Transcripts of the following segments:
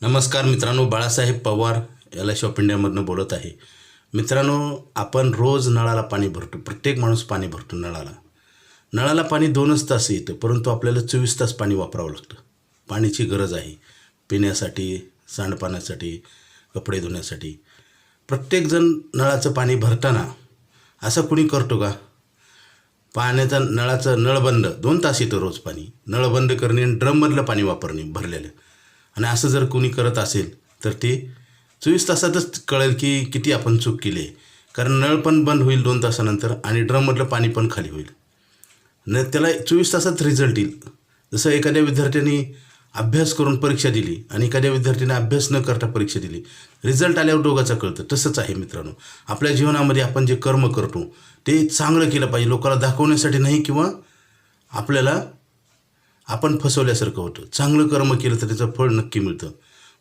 नमस्कार मित्रांनो बाळासाहेब पवार याला शॉप इंडियामधनं बोलत आहे. मित्रांनो आपण रोज नळाला पाणी भरतो. प्रत्येक माणूस पाणी भरतो नळाला. नळाला पाणी दोनच तास येतं परंतु आपल्याला चोवीस तास पाणी वापरावं लागतं. पाण्याची गरज आहे. पिण्यासाठी सांडपाण्यासाठी कपडे धुण्यासाठी. प्रत्येकजण नळाचं पाणी भरताना असं कुणी करतो का? पाण्याचा नळाचं नळबंद दोन तास येतं रोज पाणी. नळबंद करणे आणि ड्रममधलं पाणी वापरणे भरलेलं. आणि असं जर कोणी करत असेल तर ते चोवीस तासातच कळेल की किती आपण चूक केली आहे. कारण नळ पण बंद होईल दोन तासानंतर आणि ड्रममधलं पाणी पण खाली होईल. न त्याला चोवीस तासात रिझल्ट येईल. जसं एखाद्या विद्यार्थ्यांनी अभ्यास करून परीक्षा दिली आणि एखाद्या विद्यार्थ्याने अभ्यास न करता परीक्षा दिली रिझल्ट आल्यावर दोघाचं कळतं. तसंच आहे मित्रांनो. आपल्या जीवनामध्ये आपण जे कर्म करतो ते चांगलं केलं पाहिजे. लोकांना दाखवण्यासाठी नाही किंवा आपल्याला आपण फसवल्यासारखं होतं. चांगलं कर्म केलं तर त्याचं फळ नक्की मिळतं.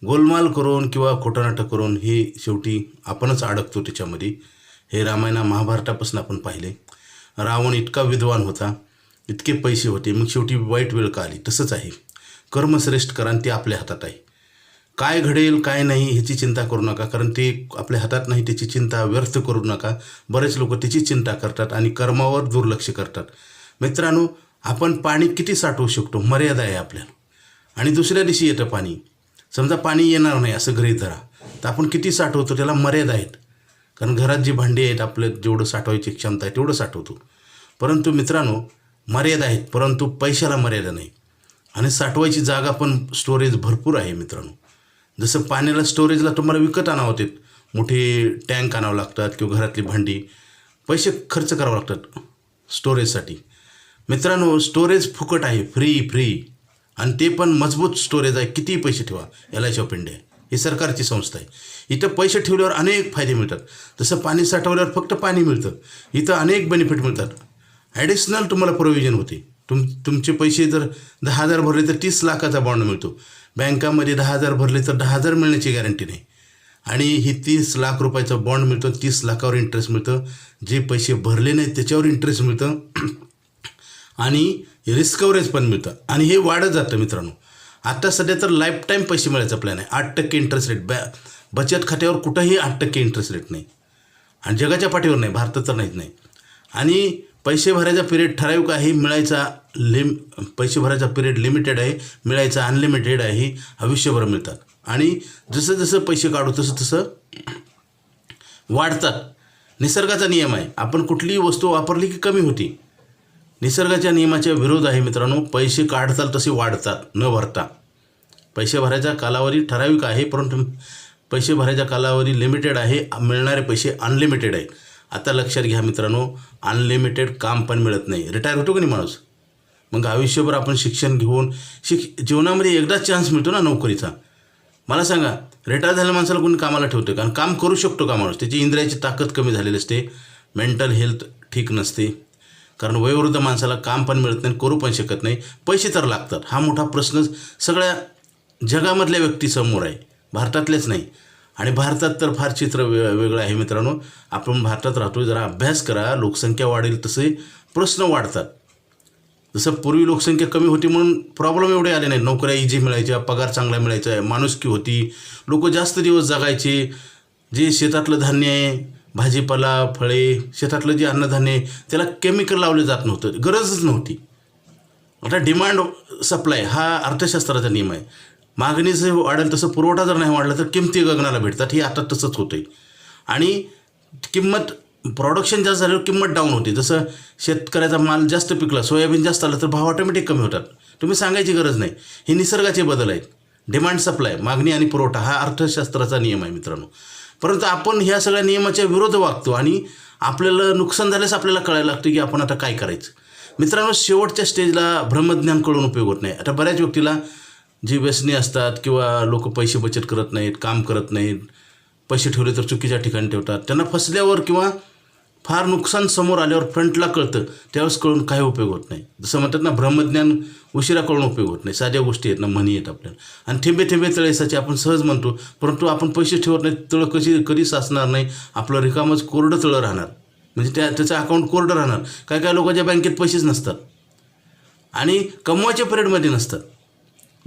गोलमाल करून किंवा खोटानाटक करून हे शेवटी आपणच अडकतो त्याच्यामध्ये. हे रामायणा महाभारतापासून आपण पाहिले. रावण इतका विद्वान होता इतके पैसे होते मग शेवटी वाईट वेळ का आली? तसंच आहे. कर्मश्रेष्ठ करा आणि ते आपल्या हातात आहे. काय घडेल काय नाही ह्याची चिंता करू नका कारण ते आपल्या हातात नाही त्याची चिंता व्यर्थ करू नका. बरेच लोक त्याची चिंता करतात आणि कर्मावर दुर्लक्ष करतात. मित्रांनो आपण पाणी किती साठवू शकतो? मर्यादा आहे आपल्याला. आणि दुसऱ्या दिवशी येतं पाणी. समजा पाणी येणार नाही असं गृहीत धरा. तर आपण किती साठवतो त्याला मर्यादा आहेत. कारण घरात जी भांडी आहेत आपलं जेवढं साठवायची क्षमता आहे तेवढं साठवतो. परंतु मित्रांनो मर्यादा आहेत परंतु पैशाला मर्यादा नाही. आणि साठवायची जागा पण स्टोरेज भरपूर आहे मित्रांनो. जसं पाण्याला स्टोरेजला तुम्हाला विकत आणावं होते मोठे टँक आणावं लागतात किंवा घरातली भांडी. पैसे खर्च करावं लागतात स्टोरेजसाठी मित्रांनो स्टोरेज फुकट आहे फ्री फ्री आणि ते पण मजबूत स्टोरेज आहे. कितीही पैसे ठेवा एल आय ऑफ इंडिया ही सरकारची संस्था आहे. इथं पैसे ठेवल्यावर अनेक फायदे मिळतात. जसं पाणी साठवल्यावर फक्त पाणी मिळतं. इथं अनेक बेनिफिट मिळतात. ॲडिशनल तुम्हाला प्रोव्हिजन होते. तुम तुमचे पैसे जर दहा हजार भरले तर तीस लाखाचा बॉन्ड मिळतो. बँकामध्ये दहा हजार भरले तर दहा हजार मिळण्याची गॅरंटी नाही. आणि ही तीस लाख रुपयाचा बॉन्ड मिळतो. तीस लाखावर इंटरेस्ट मिळतं. जे पैसे भरले नाहीत त्याच्यावर इंटरेस्ट मिळतं. आणि रिस्क पण मिळतं. आणि हे वाढत जातं मित्रांनो. आता सध्या तर लाईफ टाईम पैसे मिळायचा प्लॅन आहे. आठ टक्के इंटरेस्ट रेट बॅ बचत खात्यावर कुठंही आठ टक्के इंटरेस्ट रेट नाही. आणि जगाच्या पाठीवर नाही भारताचं तर नाही. आणि पैसे भरायचा पिरियड ठराविक आहे मिळायचा लिम पैसे भरायचा पिरियड लिमिटेड आहे मिळायचा अनलिमिटेड आहे आयुष्यभर मिळतात. आणि जसं जसं पैसे काढू तसं तसं वाढतात. निसर्गाचा नियम आहे. आपण कुठलीही वस्तू वापरली की कमी होती. निसर्गाच्या नियमाच्या विरोध आहे मित्रांनो. पैसे काढताल तसे वाढतात न भरता. पैसे भरायचा कालावधी ठराविक आहे परंतु पैसे भरायचा कालावधी लिमिटेड आहे मिळणारे पैसे अनलिमिटेड आहे आता लक्षात घ्या मित्रांनो अनलिमिटेड काम पण मिळत नाही. रिटायर होतो का नाही माणूस? मग आयुष्यभर आपण शिक्षण घेऊन शिक जीवनामध्ये एकदाच चान्स मिळतो ना नोकरीचा. मला सांगा रिटायर झाल्या माणसाला कोणी कामाला ठेवतो कारण काम करू शकतो का माणूस? त्याची इंद्रियाची ताकद कमी झालेली असते. मेंटल हेल्थ ठीक नसते. कारण वयोवृद्ध माणसाला काम पण मिळत नाही करू पण शकत नाही पैसे तर लागतात. हा मोठा प्रश्न सगळ्या जगामधल्या व्यक्तीसमोर आहे. भारतातलेच नाही. आणि भारतात तर फार चित्र वे वेगळं आहे मित्रांनो. आपण भारतात राहतो जरा अभ्यास करा. लोकसंख्या वाढेल तसे प्रश्न वाढतात. जसं पूर्वी लोकसंख्या कमी होती म्हणून प्रॉब्लेम एवढे आले नाही नोकऱ्या इझी मिळायच्या पगार चांगला मिळायचा माणुसकी होती. लोक जास्त दिवस जगायचे. जे शेतातलं धान्य आहे भाजीपाला फळे शेतातलं जे अन्नधान्य त्याला केमिकल लावलं जात नव्हतं. गरजच नव्हती. आता डिमांड सप्लाय हा अर्थशास्त्राचा नियम आहे. मागणी जर वाढेल तसं पुरवठा जर नाही वाढला तर किमती गगनाला भेटतात. हे आता तसंच होतं आहे आणि किंमत प्रॉडक्शन जास्त झाल्यावर किंमत डाऊन होते. जसं शेतकऱ्याचा माल जास्त पिकला सोयाबीन जास्त आलं तर भाव ऑटोमॅटिक कमी होतात. तुम्ही सांगायची गरज नाही. हे निसर्गाचे बदल आहेत. डिमांड सप्लाय मागणी आणि पुरवठा हा अर्थशास्त्राचा नियम आहे मित्रांनो. परंतु आपण ह्या सगळ्या नियमाच्या विरोध वागतो आणि आपल्याला नुकसान झाल्यास आपल्याला कळायला लागतं की आपण आता काय करायचं. मित्रांनो शेवटच्या स्टेजला ब्रह्मज्ञान कळून उपयोग होत नाही. आता बऱ्याच व्यक्तीला जी व्यसनी असतात किंवा लोक पैसे बचत करत नाहीत काम करत नाहीत पैसे ठेवले तर चुकीच्या ठिकाणी ठेवतात त्यांना फसल्यावर किंवा फार नुकसान समोर आल्यावर फ्रंटला कळतं. त्यावेळेस कळून काही उपयोग होत नाही. जसं म्हणतात ना ब्रह्मज्ञान उशिरा कळून उपयोग होत नाही. साध्या गोष्टी आहेत ना म्हणी आहेत आपल्याला. आणि थेंबे थेंबे तळेसाचे आपण सहज म्हणतो परंतु आपण पैसे ठेवत नाही तळं कशी कधी साचणार नाही? आपलं रिकामच कोरडं तळं राहणार. म्हणजे त्या त्याचं अकाउंट कोरडं राहणार. काय काय लोकांच्या बँकेत पैसेच नसतात. आणि कमवायच्या पिरियडमध्ये नसतात.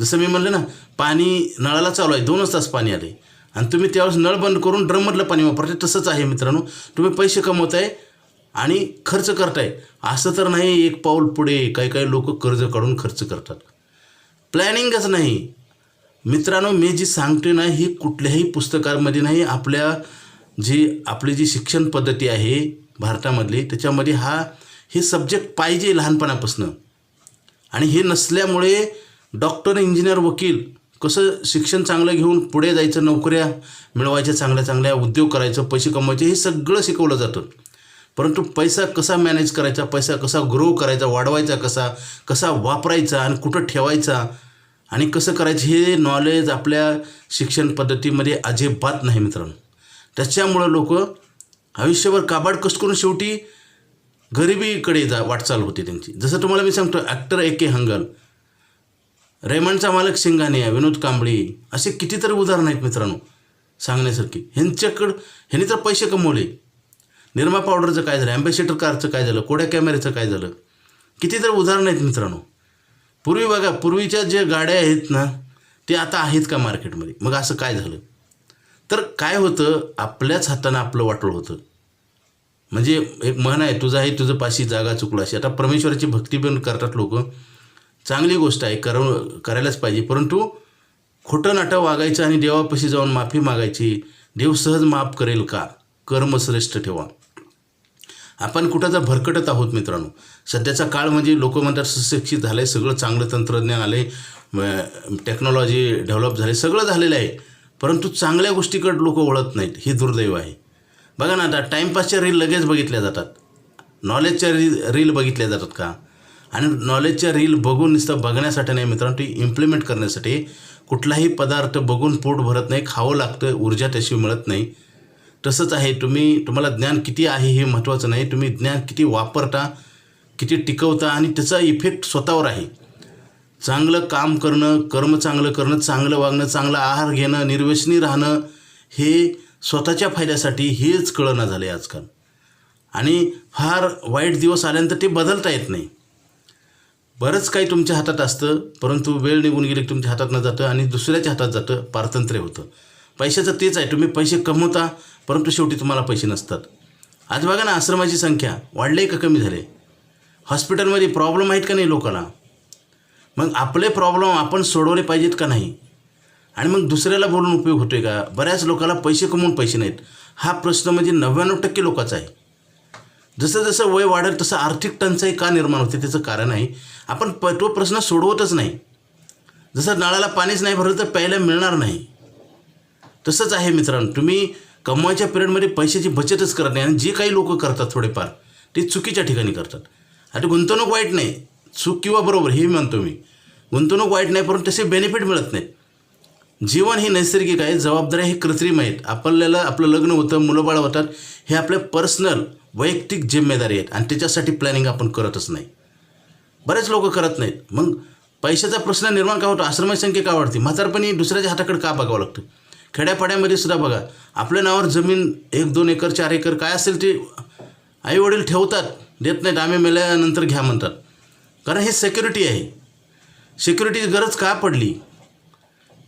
जसं मी म्हणलं ना पाणी नळाला चालू आहे. दोनच तास पाणी आले आणि तुम्ही त्यावेळेस नळ बंद करून ड्रममधलं पाणी वापरते तसंच आहे मित्रांनो. तुम्ही पैसे कमवताय आणि खर्च करताय. असं तर नाही एक पाऊल पुढे काही काही लोक कर्ज काढून खर्च करतात. प्लॅनिंगच नाही. मित्रांनो मी जी सांगते ना ही कुठल्याही पुस्तकामध्ये नाही. आपल्या जी आपली जी शिक्षण पद्धती आहे भारतामधली त्याच्यामध्ये हा हे सब्जेक्ट पाहिजे लहानपणापासून. आणि हे नसल्यामुळे डॉक्टर इंजिनियर वकील कसं शिक्षण चांगलं घेऊन पुढे जायचं नोकऱ्या मिळवायच्या चांगल्या चांगल्या उद्योग करायचं पैसे कमवायचे हे सगळं शिकवलं जातं. परंतु पैसा कसा मॅनेज करायचा पैसा कसा ग्रो करायचा वाढवायचा कसा कसा वापरायचा आणि कुठं ठेवायचा आणि कसं करायचं हे नॉलेज आपल्या शिक्षण पद्धतीमध्ये अजिबात नाही मित्रांनो. त्याच्यामुळं लोक आयुष्यभर काबाड कष्ट करून शेवटी गरिबीकडे जा वाटचाल होते त्यांची. जसं तुम्हाला मी सांगतो ॲक्टर ए के हंगल. रेमंडचा मालक सिंगानिया विनोद कांबळी असे कितीतरी उदाहरणं आहेत मित्रांनो सांगण्यासारखी. ह्यांच्याकडं ह्यांनी तर पैसे कमवले. निर्मा पावडरचं काय झालं? ॲम्बॅसेडर कारचं काय झालं? कोड्या कॅमेऱ्याचं काय झालं? कितीतरी उदाहरणं आहेत मित्रांनो. पूर्वी बघा पूर्वीच्या ज्या गाड्या आहेत ना ते आता आहेत का मार्केटमध्ये? मग असं काय झालं? तर काय होतं? आपल्याच हातानं आपलं वाटोळ होतं. म्हणजे एक म्हण आहे तुझं आहे तुझं पाशी जागा चुकलाशी आता परमेश्वराची भक्ती पण करतात लोक. चांगली गोष्ट आहे कर करायलाच पाहिजे. परंतु खोटं नाटं वागायचं आणि देवापाशी जाऊन माफी मागायची देव सहज माफ करेल का? कर्म श्रेष्ठ ठेवा. आपण कुठं जर भरकटत आहोत मित्रांनो. सध्याचा काळ म्हणजे लोक म्हणतात सुशिक्षित झालं आहे सगळं चांगलं तंत्रज्ञान आले टेक्नॉलॉजी डेव्हलप झाले सगळं झालेलं आहे. परंतु चांगल्या गोष्टीकडे लोक वळत नाहीत ही दुर्दैव आहे. बघा ना आता टाईमपासच्या रील लगेच बघितल्या जातात. नॉलेजच्या रील रील बघितल्या जातात का? आणि नॉलेजच्या रील बघून नुसतं बघण्यासाठी नाही मित्रांनो ती इम्प्लिमेंट करण्यासाठी कुठलाही पदार्थ बघून पोट भरत नाही खावं लागतं ऊर्जा त्याशी मिळत नाही. तसंच आहे तुम्ही तुम्हाला ज्ञान किती आहे हे महत्त्वाचं नाही तुम्ही ज्ञान किती वापरता किती टिकवता आणि त्याचा इफेक्ट स्वतःवर आहे. चांगलं काम करणं कर्म चांगलं करणं चांगलं वागणं चांगला आहार घेणं निर्व्यसनी राहणं हे स्वतःच्या फायद्यासाठी हेच कळना आहे आजकाल. आणि फार वाईट दिवस आल्यानंतर ते बदलता येत नाही. बरंच काही तुमच्या हातात असतं परंतु वेळ निघून गेली की तुमच्या हातात न जातं आणि दुसऱ्याच्या हातात जातं पारतंत्र्य होतं. पैशाचं तेच आहे तुम्ही पैसे कमवता परंतु शेवटी तुम्हाला पैसे नसतात. आज बघा ना आश्रमाची संख्या वाढले का कमी झाले हॉस्पिटलमध्ये प्रॉब्लेम आहेत का नाही लोकांना? मग आपले प्रॉब्लेम आपण सोडवले पाहिजेत का नाही? आणि मग दुसऱ्याला बोलून उपयोग होतोय का? बऱ्याच लोकांना पैसे कमवून पैसे नाहीत. हा प्रश्न म्हणजे नव्याण्णव टक्के लोकांचा आहे. जसं जसं वय वाढेल तसं आर्थिक टंचाई का निर्माण होते त्याचं कारण आहे. आपण प तो प्रश्न सोडवतच नाही. जसं नळाला पाणीच नाही भरलं तर प्यायला मिळणार नाही. तसंच आहे मित्रांनो तुम्ही कमवायच्या पिरियडमध्ये पैशाची बचतच करत नाही आणि जे काही लोक करतात थोडेफार ते चुकीच्या ठिकाणी करतात. आता गुंतवणूक वाईट नाही चूक किंवा बरोबर हे म्हणतो मी. गुंतवणूक वाईट नाही परंतु तसे बेनिफिट मिळत नाही. जीवन हे नैसर्गिक आहे जबाबदाऱ्या हे कृत्रिम आहेत. आपल्याला आपलं लग्न होतं मुलंबाळ होतात हे आपल्या पर्सनल वैयक्तिक जिम्मेदारी आहेत. आणि त्याच्यासाठी प्लॅनिंग आपण करतच नाही. बरेच लोक करत नाहीत. मग पैशाचा प्रश्न निर्माण का होतो? आश्रमाची संख्या का वाढते? म्हातारपणी दुसऱ्याच्या हाताकडे का बघावं लागतं? खेड्यापाड्यामध्ये सुद्धा बघा आपल्या नावावर जमीन एक दोन एकर चार एकर काय असेल ते आईवडील ठेवतात देत नाहीत. आम्ही मेल्यानंतर घ्या म्हणतात. कारण हे सेक्युरिटी आहे. सिक्युरिटीची गरज का पडली?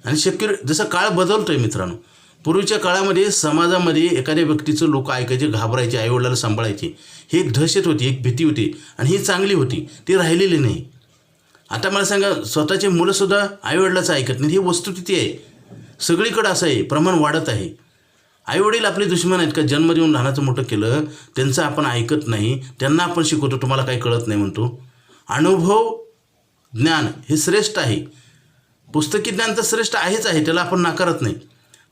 आणि सेक्युरि जसं काळ बदलतो आहे मित्रांनो पूर्वीच्या काळामध्ये समाजामध्ये एखाद्या व्यक्तीचं लोक ऐकायचे घाबरायचे आईवडिलाला सांभाळायचे. ही एक दहशत होती एक भीती होती आणि ही चांगली होती. ती राहिलेली नाही. आता मला सांगा स्वतःचे मुलंसुद्धा आईवडिलाचं ऐकत नाही ही वस्तुस्थिती आहे? सगळीकडं असं आहे. प्रमाण वाढत आहे. आईवडील आपले दुश्मन आहेत का? जन्म देऊन लहानाचं मोठं केलं त्यांचं आपण ऐकत नाही. त्यांना आपण शिकवतो तुम्हाला काही कळत नाही म्हणतो. अनुभव ज्ञान हे श्रेष्ठ आहे. पुस्तकी ज्ञान तर श्रेष्ठ आहेच आहे. त्याला आपण नाकारत नाही.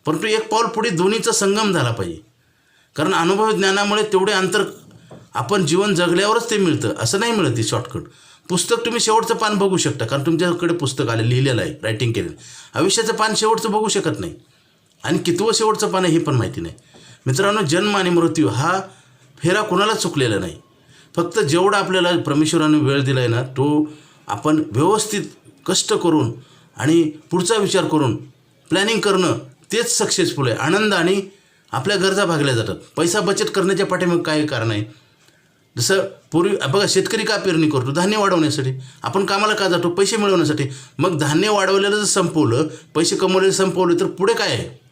परंतु एक पाऊल पुढे दोन्हीचा संगम झाला पाहिजे. कारण अनुभव ज्ञानामुळे तेवढे अंतर आपण जीवन जगल्यावरच ते मिळतं असं नाही मिळत ते शॉर्टकट पुस्तक तुम्ही शेवटचं पान बघू शकता कारण तुमच्याकडे पुस्तक आले लिहिलेलं आहे रायटिंग केलेलं आयुष्याचं पान शेवटचं बघू शकत नाही. आणि कितवं शेवटचं पान आहे हे पण माहिती नाही. मित्रांनो जन्म आणि मृत्यू हा फेरा कोणाला चुकलेला नाही. फक्त जेवढा आपल्याला परमेश्वराने वेळ दिला आहे ना तो आपण व्यवस्थित कष्ट करून आणि पुढचा विचार करून प्लॅनिंग करणं तेच सक्सेसफुल आहे. आनंद आणि आपल्या गरजा भागल्या जातात. पैसा बचत करण्याच्या पाठीमागे काय कारण आहे. जसं पूर्वी बघा शेतकरी का पेरणी करतो? धान्य वाढवण्यासाठी. आपण कामाला का जातो? पैसे मिळवण्यासाठी. मग धान्य वाढवलेलं जर संपवलं पैसे कमवलेलं संपवले तर पुढे काय आहे?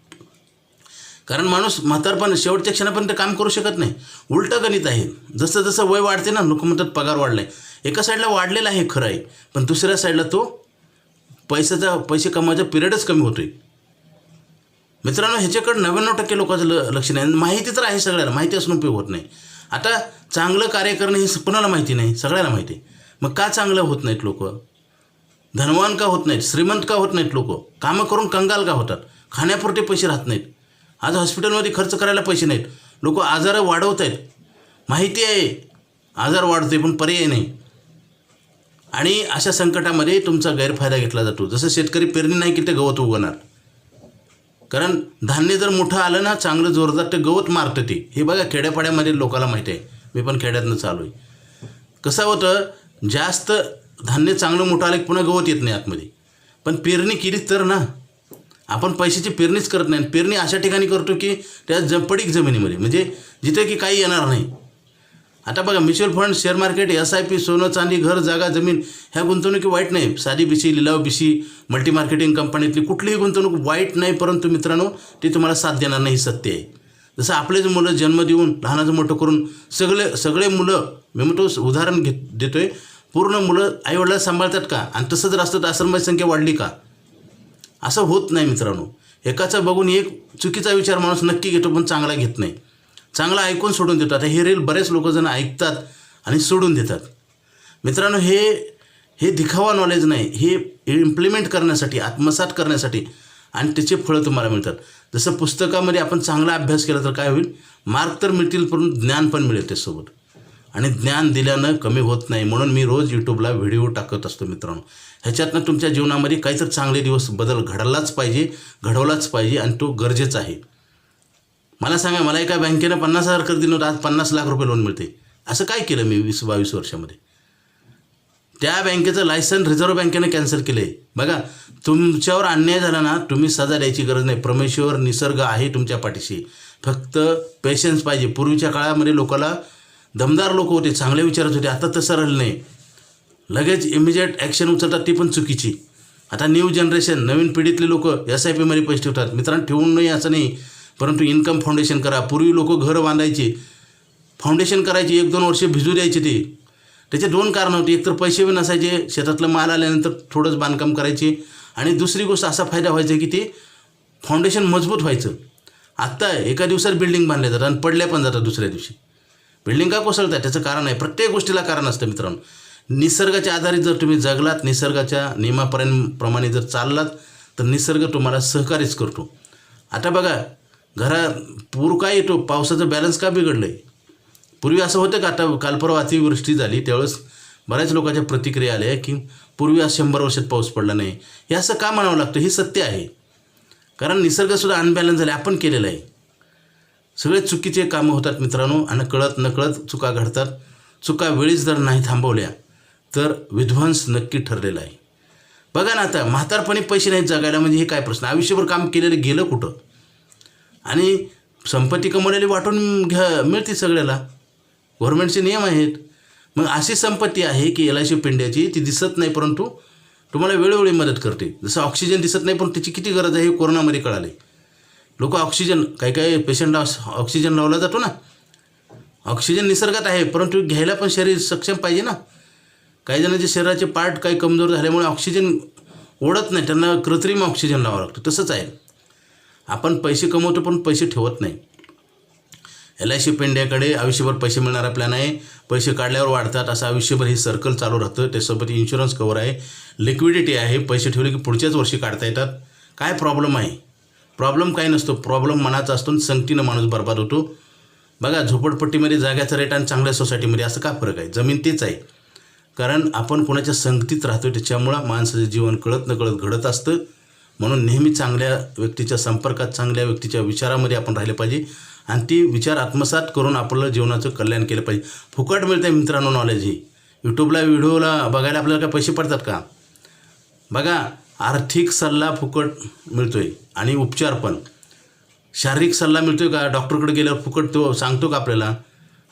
कारण माणूस म्हातारपण शेवटच्या क्षणापर्यंत काम करू शकत नाही. उलटं गणित आहे. जसं जसं वय वाढते ना लोक म्हणतात पगार आहे एका साईडला वाढलेला आहे खरं आहे पण दुसऱ्या साईडला तो पैशाचा पैसे कमवायचा पिरियडच कमी होतो आहे मित्रांनो ह्याच्याकडे नव्याण्णव टक्के लोकांचं ल लक्ष नाही. आणि माहिती तर आहे सगळ्याला माहिती असून उपयोग होत नाही. आता चांगलं कार्य करणं हे कुणाला माहिती नाही? सगळ्याला माहिती आहे. मग का चांगलं होत नाहीत लोक? धनवान का होत नाहीत? श्रीमंत का होत नाहीत लोक? कामं करून कंगाल का होतात? खाण्यापुरते पैसे राहत नाहीत. आज हॉस्पिटलमध्ये खर्च करायला पैसे नाहीत. लोक आजार वाढवत आहेत. माहिती आहे. आजार वाढतोय पण पर्याय नाही. आणि अशा संकटामध्ये तुमचा गैरफायदा घेतला जातो. जसं शेतकरी पेरणी नाही की ते गवत उगवणार. कारण धान्य जर मोठं आलं ना चांगलं जोरदार ते गवत मारतं ते. हे बघा खेड्यापाड्यामध्ये लोकांना माहिती आहे. मी पण खेड्यातनं चालू आहे. कसं होतं जास्त धान्य चांगलं मोठं आलं की पुन्हा गवत येत नाही आतमध्ये. पण पेरणी केलीच तर ना आपण पैशाची पेरणीच करत नाही. पेरणी अशा ठिकाणी करतो की त्या ज पडीक जमिनीमध्ये. म्हणजे जिथे की काही येणार नाही. आता बघा mutual fund share market S I P सोनं चांदी घर जागा जमीन ह्या गुंतवणुकी वाईट नाही. साधी बिशी लिलाव बिशी मल्टी मार्केटिंग कंपनीतली कुठलीही गुंतवणूक वाईट नाही परंतु मित्रांनो ती तुम्हाला साथ देणार नाही सत्य आहे. जसं आपलेच मुलं जन्म देऊन लहानाचं मोठं करून सगळे सगळे मुलं मी म्हणतो उदाहरण घेत देतो आहे पूर्ण मुलं आईवडिला सांभाळतात का? आणि तसं जर असतं तर आश्रमाची संख्या वाढली का? असं होत नाही मित्रांनो. एकाचा बघून एक चुकीचा विचार माणूस नक्की घेतो पण चांगला घेत नाही. चांगलं ऐकून सोडून देतो आता हे रील बरेच लोकजण ऐकतात आणि सोडून देतात. मित्रांनो हे हे दिखावा नॉलेज नाही. हे इम्प्लिमेंट करण्यासाठी आत्मसात करण्यासाठी आणि त्याचे फळं तुम्हाला मिळतात. जसं पुस्तकामध्ये आपण चांगला अभ्यास केला तर काय होईल? मार्क तर मिळतील पण ज्ञान पण मिळेल त्यासोबत. आणि ज्ञान दिल्यानं कमी होत नाही. म्हणून मी रोज यूट्यूबला व्हिडिओ टाकत असतो मित्रांनो. ह्याच्यातनं तुमच्या जीवनामध्ये काहीतरी चांगले दिवस बदल घडलाच पाहिजे घडवलाच पाहिजे आणि तो गरजेचा आहे. मला सांगा मला एका बँकेनं पन्नास हजार कर्ज दिलं होतं आज पन्नास लाख रुपये लोन मिळते असं काय केलं मी वीस बावीस वर्षामध्ये? त्या बँकेचं लायसन रिझर्व्ह बँकेनं कॅन्सल केलं आहे बघा तुमच्यावर अन्याय झाला ना तुम्ही सजा द्यायची गरज नाही. परमेश्वर निसर्ग आहे तुमच्या पाठीशी. फक्त पेशन्स पाहिजे. पूर्वीच्या काळामध्ये लोकाला दमदार लोक होते चांगले विचारत होते. आता तसं राहिलं नाही. लगेच इमिजिएट ॲक्शन उचलतात ती पण चुकीची. आता न्यू जनरेशन नवीन पिढीतले लोक एस आय पीमध्ये पैसे ठेवतात. मित्रांनो ठेवून नाही असं नाही. परंतु इन्कम फाउंडेशन करा. पूर्वी लोक घर बांधायचे. फाउंडेशन करायची एक दोन वर्ष भिजू द्यायचे ते. त्याचे दोन कारणं होती. एकतर पैसे बी नसायचे शेतातलं माल आल्यानंतर थोडंच बांधकाम करायचे. आणि दुसरी गोष्ट असा फायदा व्हायचा की ते फाउंडेशन मजबूत व्हायचं. आत्ता एका दिवसात बिल्डिंग बांधल्या जातात आणि पडल्या पण जातात दुसऱ्या दिवशी. बिल्डिंग का कोसळतात? त्याचं कारण आहे. प्रत्येक गोष्टीला कारण असतं मित्रांनो. निसर्गाच्या आधारित जर तुम्ही जगलात निसर्गाच्या नियमापर्यंत प्रमाणे जर चाललात तर निसर्ग तुम्हाला सहकार्यच करतो. आता बघा घरा पूर काय येतो? पावसाचं बॅलन्स का बिघडलं आहे पूर्वी असं होतं का? आता कालपरवा अतिवृष्टी झाली त्यावेळेस बऱ्याच लोकांच्या प्रतिक्रिया आल्या की पूर्वी आज शंभर वर्षात पाऊस पडला नाही. हे असं का म्हणावं लागतं? हे सत्य आहे. कारण निसर्गसुद्धा अनबॅलन्स झाले आपण केलेलं आहे. सगळे चुकीचे कामं होतात मित्रांनो आणि कळत नकळत चुका घडतात. चुका वेळीच जर नाही थांबवल्या तर विध्वंस नक्की ठरलेला आहे. बघा ना आता म्हातारपणी पैसे नाहीत जगायला म्हणजे हे काय प्रश्न? आयुष्यभर काम केलेलं गेलं कुठं? आणि संपत्ती कमवलेली वाटून घ्या मिळते सगळ्याला. गव्हर्मेंटचे नियम आहेत. मग अशी संपत्ती आहे की एल आय सी पिंड्याची ती दिसत नाही परंतु तुम्हाला वेळोवेळी मदत करते. जसं ऑक्सिजन दिसत नाही पण त्याची किती गरज आहे हे कोरोनामध्ये कळाले लोक ऑक्सिजन काही काही पेशंटला ऑक्सिजन लावला जातो ना. ऑक्सिजन निसर्गात आहे परंतु घ्यायला पण शरीर सक्षम पाहिजे ना. काही जणांचे शरीराचे पार्ट काही कमजोर झाल्यामुळे ऑक्सिजन ओढत नाही त्यांना कृत्रिम ऑक्सिजन लावावं लागतं. तसंच आहे. आपण पैसे कमवतो पण पैसे ठेवत नाही. एल आय सी पेंड्याकडे इंडियाकडे आयुष्यभर पैसे मिळणारा प्लॅन आहे. पैसे काढल्यावर वाढतात असं आयुष्यभर हे सर्कल चालू राहतं. त्यासोबत इन्शुरन्स कवर आहे. लिक्विडिटी आहे. पैसे ठेवले की पुढच्याच वर्षी काढता येतात. काय प्रॉब्लेम आहे? प्रॉब्लेम काय नसतो. प्रॉब्लेम मनाचा असतो आणि संगतीनं माणूस बर्बाद होतो. बघा झोपडपट्टीमध्ये जाग्याचा रेट आणि चांगल्या सोसायटीमध्ये असं का फरक आहे? जमीन तेच आहे. कारण आपण कोणाच्या संगतीत राहतो त्याच्यामुळं माणसाचं जीवन कळत नकळत घडत असतं. म्हणून नेहमी चांगल्या व्यक्तीच्या संपर्कात चांगल्या व्यक्तीच्या विचारामध्ये आपण राहिले पाहिजे. आणि ती विचार आत्मसात करून आपलं जीवनाचं कल्याण केलं पाहिजे. फुकट मिळतं आहे मित्रांनो नॉलेज ही. यूट्यूबला व्हिडिओला बघायला आपल्याला काय पैसे पडतात का? बघा आर्थिक सल्ला फुकट मिळतो आहे आणि उपचार पण. शारीरिक सल्ला मिळतो आहे का? डॉक्टरकडे गेल्यावर फुकट तो सांगतो का आपल्याला?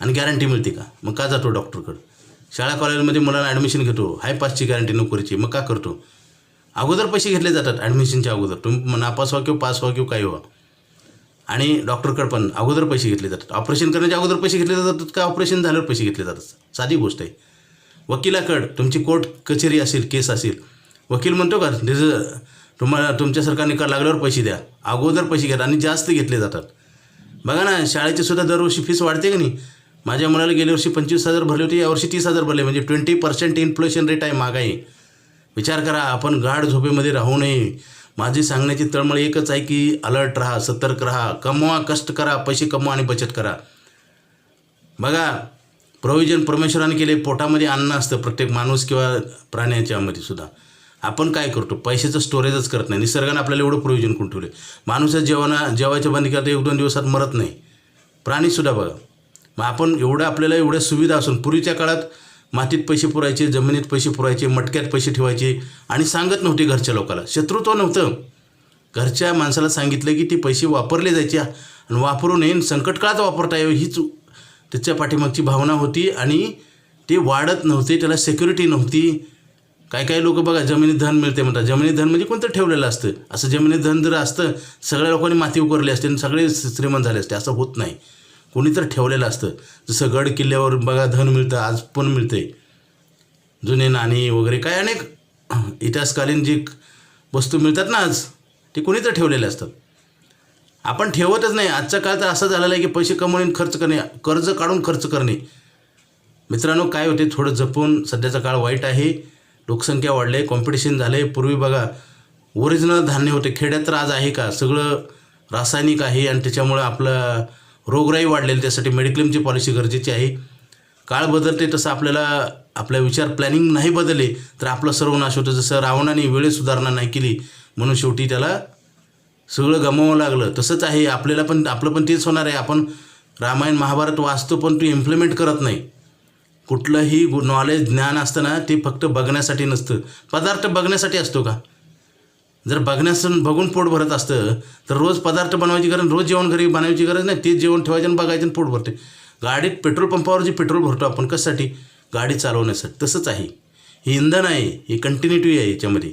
आणि गॅरंटी मिळते का? मग का जातो डॉक्टरकडं? शाळा कॉलेजमध्ये मुलांना ॲडमिशन घेतो. हाय पासची गॅरंटी नोकरीची. मग का करतो? अगोदर पैसे घेतले जातात ॲडमिशनच्या अगोदर. तुम्ही नापास व्हा किंवा पास व्हा किंवा काही व्हा. आणि डॉक्टरकडे पण अगोदर पैसे घेतले जातात. ऑपरेशन करण्याच्या अगोदर पैसे घेतले जातात का ऑपरेशन झाल्यावर पैसे घेतले जातात? साधी गोष्ट आहे. वकिलाकडं तुमची कोर्ट कचेरी असेल केस असेल वकील म्हणतो का तुम्हाला तुम्हाला तुमच्यासारखा निकाल लागल्यावर पैसे द्या. अगोदर पैसे घ्या आणि जास्त घेतले जातात. बघा ना शाळेची सुद्धा दरवर्षी फीस वाढते का नाही? माझ्या मुलाला गेल्या वर्षी पंचवीस हजार भरले होते यावर्षी तीस हजार भरले. म्हणजे ट्वेंटी पर्सेंट इन्फ्लेशन रेट आहे महागाई विचार करा आपण गाढ झोपेमध्ये राहू नये. माझी सांगण्याची तळमळ एकच आहे की अलर्ट राहा सतर्क राहा. कमवा कष्ट करा पैसे कमवा आणि बचत करा. बघा प्रोव्हिजन परमेश्वराने केले पोटामध्ये अन्न असतं प्रत्येक माणूस किंवा प्राण्याच्यामध्ये सुद्धा. आपण काय करतो? पैशाचं स्टोरेजच करत नाही. निसर्गाने आपल्याला एवढं प्रोव्हिजन करून ठेवले माणूस जेवणा जेवायच्या बंदी करता एक दोन दिवसात मरत नाही. प्राणीसुद्धा बघा. मग आपण एवढं आपल्याला एवढ्या सुविधा असून पूर्वीच्या काळात मातीत पैसे पुरायचे जमिनीत पैसे पुरायचे मटक्यात पैसे ठेवायचे आणि सांगत नव्हते घरच्या लोकाला. शत्रुत्व नव्हतं. घरच्या माणसाला सांगितलं की ते पैसे वापरले जायचे आणि वापरू नये संकट काळात वापरता यावं हीच त्याच्या पाठीमागची भावना होती आणि ते वाढत नव्हते त्याला सेक्युरिटी नव्हती. काय काय लोक बघा जमिनीत धन मिळते म्हणतात. जमिनीत धन म्हणजे कोणतं ठेवलेलं असतं? असं जमिनीत धन जर असतं सगळ्या लोकांनी माती उकरली असते आणि सगळे श्रीमंत झाले असते. असं होत नाही. कोणी तर ठेवलेलं असतं. जसं गड किल्ल्यावर बघा धन मिळतं आज पण मिळते जुने नाणी वगैरे काय अनेक इतिहासकालीन जी वस्तू मिळतात ना आज ते कोणी तर ठेवलेले असतात. आपण ठेवतच नाही. आजचा काळ तर असं झालेला आहे की पैसे कमवणे खर्च करणे कर्ज काढून खर्च करणे. मित्रांनो काय होते? थोडं जपून सध्याचा काळ वाईट आहे. लोकसंख्या वाढले कॉम्पिटिशन झालं. आहे पूर्वी बघा ओरिजिनल धान्य होते. खेड्यात तर आज आहे का? सगळं रासायनिक आहे आणि त्याच्यामुळं आपलं रोगराई वाढलेली त्यासाठी मेडिक्लेमची पॉलिसी गरजेची आहे. काळ बदलते तसं आपल्याला आपल्या विचार प्लॅनिंग नाही बदलले तर आपलं सर्वनाश होतं. जसं रावणाने वेळेत सुधारणा नाही केली म्हणून शेवटी त्याला सगळं गमावं लागलं. तसंच आहे आपल्याला पण आपलं पण तेच होणार आहे. आपण रामायण महाभारत वाचतो पण तू इम्प्लिमेंट करत नाही. कुठलंही नॉलेज ज्ञान असतं ना ते फक्त बघण्यासाठी नसतं. पदार्थ बघण्यासाठी असतो का? जर बघण्यास बघून पोट भरत असतं तर रोज पदार्थ बनवायची गरज रोज जेवण घरी बनवायची गरज नाही. तेच जेवण ठेवायचं आणि बघायचं आणि पोट भरते. गाडीत पेट्रोल पंपावर जे पेट्रोल भरतो आपण कशासाठी? गाडी चालवण्यासाठी. तसंच आहे. हे इंधन आहे ही कंटिन्युटी आहे याच्यामध्ये.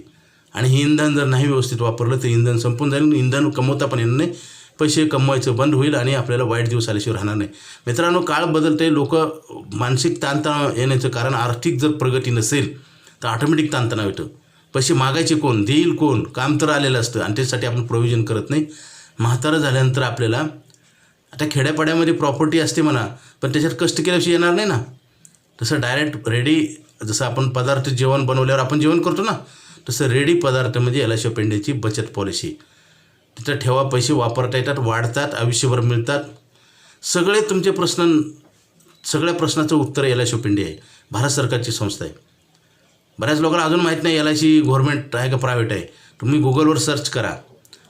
आणि हे इंधन जर नाही व्यवस्थित वापरलं तर इंधन संपून जाईल. इंधन कमवता पण येणार नाही. पैसे कमवायचं बंद होईल आणि आपल्याला वाईट दिवस आल्याशिवाय राहणार नाही. मित्रांनो काळ बदलते लोक मानसिक ताणतणाव येण्याचं कारण आर्थिक जर प्रगती नसेल तर ऑटोमॅटिक ताणतणाव येतं. पैसे मागायचे कोण? देईल कोण? काम तर आलेलं असतं आणि त्यासाठी आपण प्रोव्हिजन करत नाही. म्हातारं झाल्यानंतर आपल्याला आता खेड्यापाड्यामध्ये प्रॉपर्टी असते म्हणा पण त्याच्यात कष्ट केल्याशिवाय येणार नाही ना. तसं डायरेक्ट रेडी जसं आपण पदार्थ जेवण बनवल्यावर आपण जेवण करतो ना तसं रेडी पदार्थ म्हणजे एल पेंडेची बचत पॉलिसी तिथं ठेवा पैसे वापरता येतात वाढतात आयुष्यभर मिळतात. सगळे तुमचे प्रश्न सगळ्या प्रश्नाचं उत्तर एल आय आहे. भारत सरकारची संस्था आहे. बऱ्याच लोकांना अजून माहीत नाही एल आय सी गव्हर्मेंट आहे का प्रायव्हेट आहे? तुम्ही गुगलवर सर्च करा.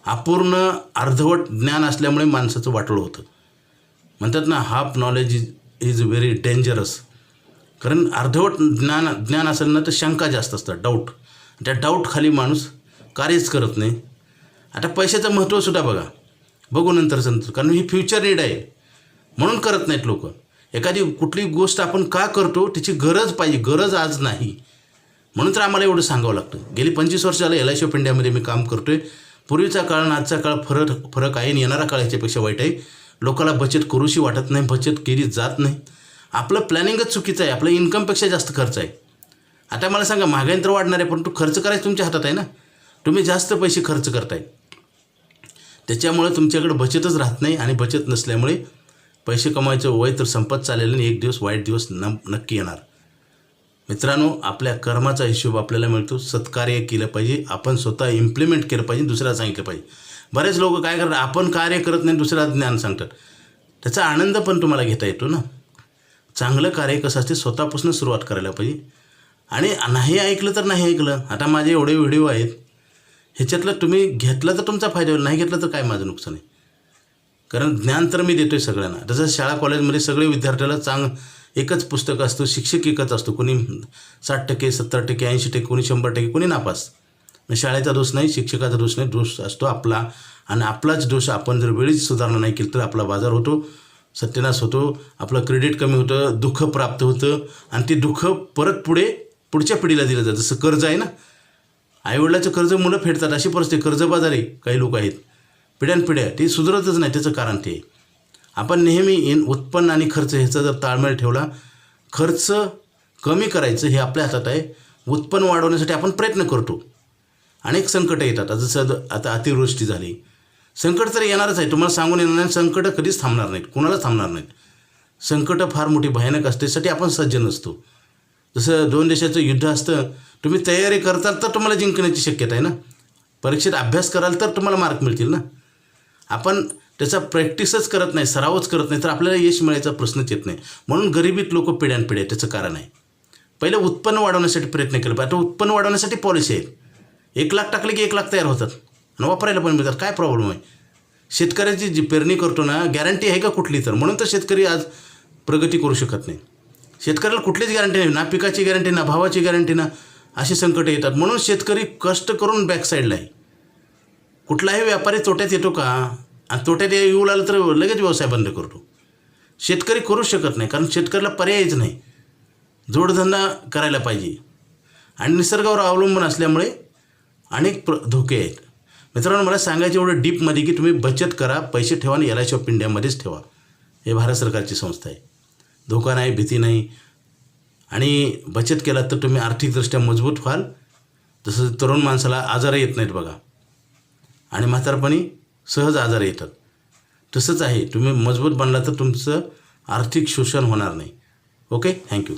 अपूर्ण अर्धवट ज्ञान असल्यामुळे माणसाचं वाटोळं होतं. म्हणतात ना half knowledge is is very dangerous कारण अर्धवट ज्ञान ज्ञान असेल ना तर शंका जास्त असतात डाऊट त्या डाऊटखाली माणूस कार्यच करत नाही. आता पैशाचं महत्त्वसुद्धा बघा. बघू नंतर संत कारण ही फ्युचर नीड आहे. म्हणून करत नाहीत लोक. एखादी कुठली गोष्ट आपण का करतो त्याची गरज पाहिजे गरज आज नाही. म्हणून तर आम्हाला एवढं सांगावं लागतं. गेली पंचवीस वर्ष झालं एल आय सी ऑफ इंडियामध्ये मी काम करतो आहे पूर्वीचा काळ आणि आजचा काळ फरक फरक आहे आणि येणारा काळ याच्यापेक्षा वाईट आहे. लोकांना बचत करूशी वाटत नाही बचत केली जात नाही. आपलं प्लॅनिंगच चुकीचं आहे आपलं इन्कमपेक्षा जास्त खर्च आहे. आता मला सांगा महागाई तर वाढणार आहे परंतु खर्च करायचं तुमच्या हातात आहे ना? तुम्ही जास्त पैसे खर्च करताय. त्याच्यामुळे तुमच्याकडे बचतच राहत नाही आणि बचत नसल्यामुळे पैसे कमवायचं वय तर संपत चाललेलं आणि एक दिवस वाईट दिवस न नक्की येणार. मित्रांनो आपल्या कर्माचा हिशोब आपल्याला मिळतो. सत्कार्य केलं पाहिजे. आपण स्वतः इम्प्लिमेंट केलं पाहिजे दुसऱ्याला सांगितलं पाहिजे. बरेच लोक काय करतात? आपण कार्य करत नाही दुसऱ्याला ज्ञान सांगतात. त्याचा आनंद पण तुम्हाला घेता येतो ना? चांगलं कार्य कसं असते? स्वतःपासून सुरुवात करायला पाहिजे. आणि नाही ऐकलं तर नाही ऐकलं. आता माझे एवढे व्हिडिओ आहेत. ह्याच्यातलं तुम्ही घेतलं तर तुमचा फायदा होईल. नाही घेतलं तर काय माझं नुकसान आहे? कारण ज्ञान तर मी देतो आहे सगळ्यांना. तसंच शाळा कॉलेजमध्ये सगळे विद्यार्थ्याला चांग एकच पुस्तक असतो शिक्षक एकच असतो. कोणी साठ टक्के सत्तर टक्के ऐंशी टक्के कोणी शंभर टक्के कोणी नापास. मग शाळेचा दोष नाही शिक्षकाचा दोष नाही दोष असतो आपला. आणि आपलाच दोष आपण जर वेळीच सुधारणा नाही केली तर आपला बाजार होतो सत्यनाश होतो आपलं क्रेडिट कमी होतं दुःख प्राप्त होतं. आणि ते दुःख परत पुढे पुढच्या पिढीला दिलं जातं. जसं कर्ज आहे ना आईवडिलाचं कर्ज मुलं फेडतात अशी परिस्थिती. कर्जबाजारी काही लोक आहेत. पिढ्यानपिढ्या ते सुधारतच नाही त्याचं कारण ते. आहे. आपण नेहमी इन उत्पन्न आणि खर्च ह्याचा जर ताळमेळ ठेवला खर्च कमी करायचं हे आपल्या हातात आहे. उत्पन्न वाढवण्यासाठी आपण प्रयत्न करतो. अनेक संकटं येतात. आता जसं आता अतिवृष्टी झाली. संकट तर येणारच आहे. तुम्हाला सांगून येणार नाही संकटं कधीच थांबणार नाहीत. कोणालाच थांबणार नाहीत. संकटं फार मोठी भयानक असते त्यासाठी आपण सज्ज नसतो. जसं दोन देशाचं युद्ध असतं तुम्ही तयारी करताल तर तुम्हाला जिंकण्याची शक्यता आहे ना. परीक्षेत अभ्यास कराल तर तुम्हाला मार्क मिळतील ना. आपण त्याचा प्रॅक्टिसच करत नाही सरावच करत नाही तर आपल्याला यश मिळायचा प्रश्नच येत नाही. म्हणून गरिबीत लोक पिढ्यानपिढ्या त्याचं कारण आहे. पहिलं उत्पन्न वाढवण्यासाठी प्रयत्न केला पाहिजे. आता उत्पन्न वाढवण्यासाठी पॉलिसी आहेत. एक लाख टाकले की एक लाख तयार होतात. आणि वापरायला पण मिळतात. काय प्रॉब्लेम आहे? शेतकऱ्याची जी पेरणी करतो ना गॅरंटी आहे का कुठली तर? म्हणून तर शेतकरी आज प्रगती करू शकत नाही. शेतकऱ्याला कुठलीच गॅरंटी नाही. ना पिकाची गॅरंटी ना भावाची गॅरंटी ना अशी संकटं येतात. म्हणून शेतकरी कष्ट करून बॅकसाईडला आहे. कुठलाही व्यापारी तोट्यात येतो का? आणि तोट्यात येऊ लागलं तर लगेच व्यवसाय बंद करतो. शेतकरी करू शकत नाही कारण शेतकऱ्याला पर्यायच नाही. जोडधंदा करायला पाहिजे. आणि निसर्गावर अवलंबून असल्यामुळे अनेक प्र धोके आहेत. मित्रांनो मला सांगायचं एवढं डीपमध्ये की तुम्ही बचत करा पैसे ठेवा आणि एल आय ऑफ इंडियामध्येच ठेवा. हे भारत सरकारची संस्था आहे. धोका नाही भीती नाही. आणि बचत केलात तर तुम्ही आर्थिकदृष्ट्या मजबूत व्हाल. तसं तरुण माणसाला आजार येत नाहीत बघा. आणि म्हातारपणी सहज आजार येतात. तसंच आहे. तुम्ही मजबूत बनला तर तुमचं आर्थिक शोषण होणार नाही. Okay thank you